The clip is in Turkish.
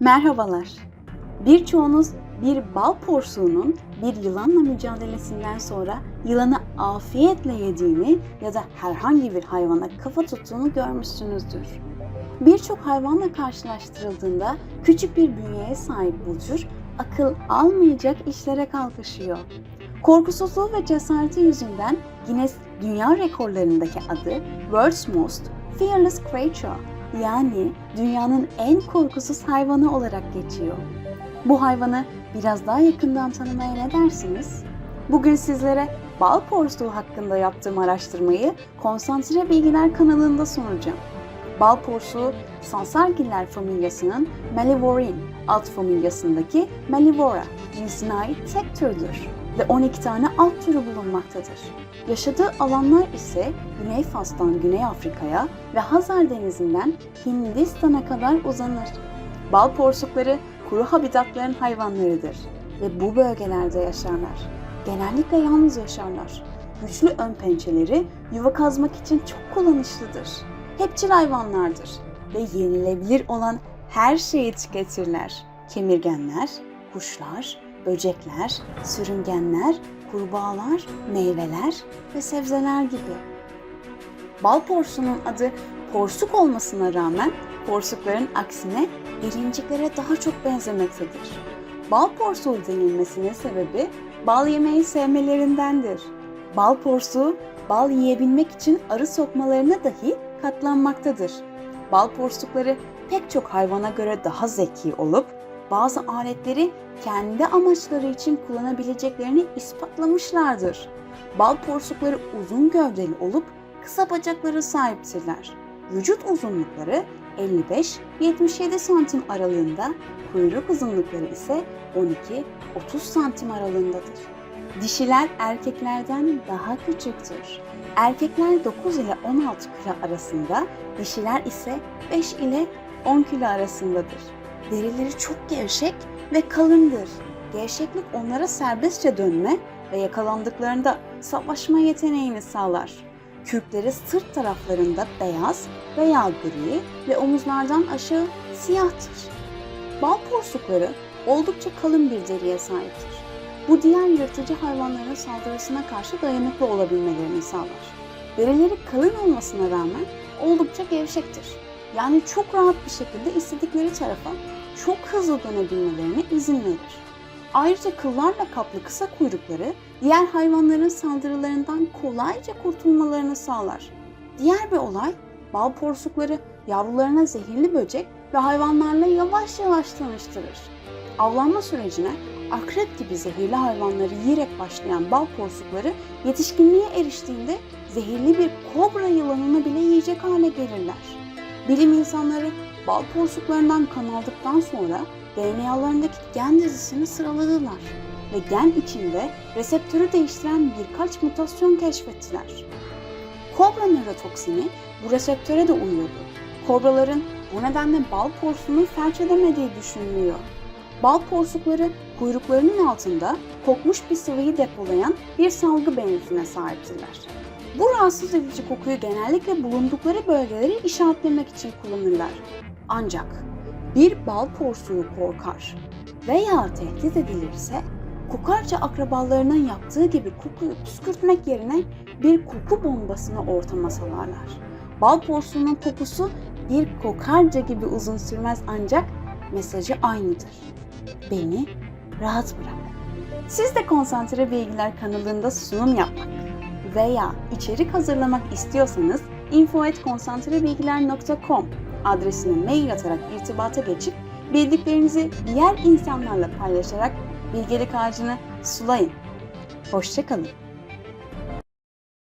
Merhabalar. Birçoğunuz bir bal porsuğunun bir yılanla mücadelesinden sonra yılanı afiyetle yediğini ya da herhangi bir hayvana kafa tuttuğunu görmüşsünüzdür. Birçok hayvanla karşılaştırıldığında küçük bir bünyeye sahip bu tür akıl almayacak işlere kalkışıyor. Korkusuzluğu ve cesareti yüzünden Guinness Dünya Rekorlarındaki adı World's Most Fearless Creature yani dünyanın en korkusuz hayvanı olarak geçiyor. Bu hayvanı biraz daha yakından tanımaya ne dersiniz? Bugün sizlere bal porsuğu hakkında yaptığım araştırmayı Konsantre Bilgiler kanalında sunacağım. Bal porsuğu Sansargiller familyasının Malivore alt familyasındaki Malivora cinsine ait tek türdür ve 12 tane alt türü bulunmaktadır. Yaşadığı alanlar ise Güney Fas'tan Güney Afrika'ya ve Hazar Denizi'nden Hindistan'a kadar uzanır. Bal porsukları kuru habitatların hayvanlarıdır ve bu bölgelerde yaşarlar. Genellikle yalnız yaşarlar. Güçlü ön pençeleri yuva kazmak için çok kullanışlıdır. Hepçil hayvanlardır ve yenilebilir olan her şeyi tüketirler. Kemirgenler, kuşlar, böcekler, sürüngenler, kurbağalar, meyveler ve sebzeler gibi. Bal porsuğunun adı porsuk olmasına rağmen porsukların aksine gelinciklere daha çok benzemektedir. Bal porsuğu denilmesinin sebebi bal yemeyi sevmelerindendir. Bal porsuğu bal yiyebilmek için arı sokmalarına dahi katlanmaktadır. Bal porsukları pek çok hayvana göre daha zeki olup bazı aletleri kendi amaçları için kullanabileceklerini ispatlamışlardır. Bal porsukları uzun gövdeli olup kısa bacaklara sahiptirler. Vücut uzunlukları 55-77 santim aralığında, kuyruk uzunlukları ise 12-30 santim aralığındadır. Dişiler erkeklerden daha küçüktür. Erkekler 9 ile 16 kilo arasında, dişiler ise 5 ile 10 kilo arasındadır. Derileri çok gevşek ve kalındır. Gevşeklik onlara serbestçe dönme ve yakalandıklarında savaşma yeteneğini sağlar. Kürkleri sırt taraflarında beyaz veya gri ve omuzlardan aşağı siyahtır. Bal porsukları oldukça kalın bir deriye sahiptir. Bu diğer yırtıcı hayvanların saldırısına karşı dayanıklı olabilmelerini sağlar. Derileri kalın olmasına rağmen oldukça gevşektir. Yani çok rahat bir şekilde istedikleri tarafa çok hızlı dönebilmelerine izin verir. Ayrıca kıllarla kaplı kısa kuyrukları diğer hayvanların saldırılarından kolayca kurtulmalarını sağlar. Diğer bir olay bal porsukları yavrularına zehirli böcek ve hayvanlarla yavaş yavaş tanıştırır. Avlanma sürecine akrep gibi zehirli hayvanları yiyerek başlayan bal porsukları yetişkinliğe eriştiğinde zehirli bir kobra yılanını bile yiyecek hale gelirler. Bilim insanları bal porsuklarından kan aldıktan sonra DNA'larındaki gen dizisini sıraladılar ve gen içinde reseptörü değiştiren birkaç mutasyon keşfettiler. Kobra nörotoksini bu reseptöre de uyuyordu. Kobraların bu nedenle bal porsuğunu felç edemediği düşünülüyor. Bal porsukları kuyruklarının altında kokmuş bir sıvıyı depolayan bir salgı benzine sahiptirler. Bu rahatsız edici kokuyu genellikle bulundukları bölgeleri işaretlemek için kullanırlar. Ancak bir bal porsuğu korkar veya tehdit edilirse kokarca akrabalarının yaptığı gibi kokuyu püskürtmek yerine bir koku bombasını ortama salarlar. Bal porsuğunun kokusu bir kokarca gibi uzun sürmez ancak mesajı aynıdır. Beni rahat bırak. Siz de Konsantre Bilgiler kanalında sunum yapmak veya içerik hazırlamak istiyorsanız info.konsantrebilgiler.com adresine mail atarak irtibata geçip bildiklerinizi diğer insanlarla paylaşarak bilgelik ağacını sulayın. Hoşçakalın.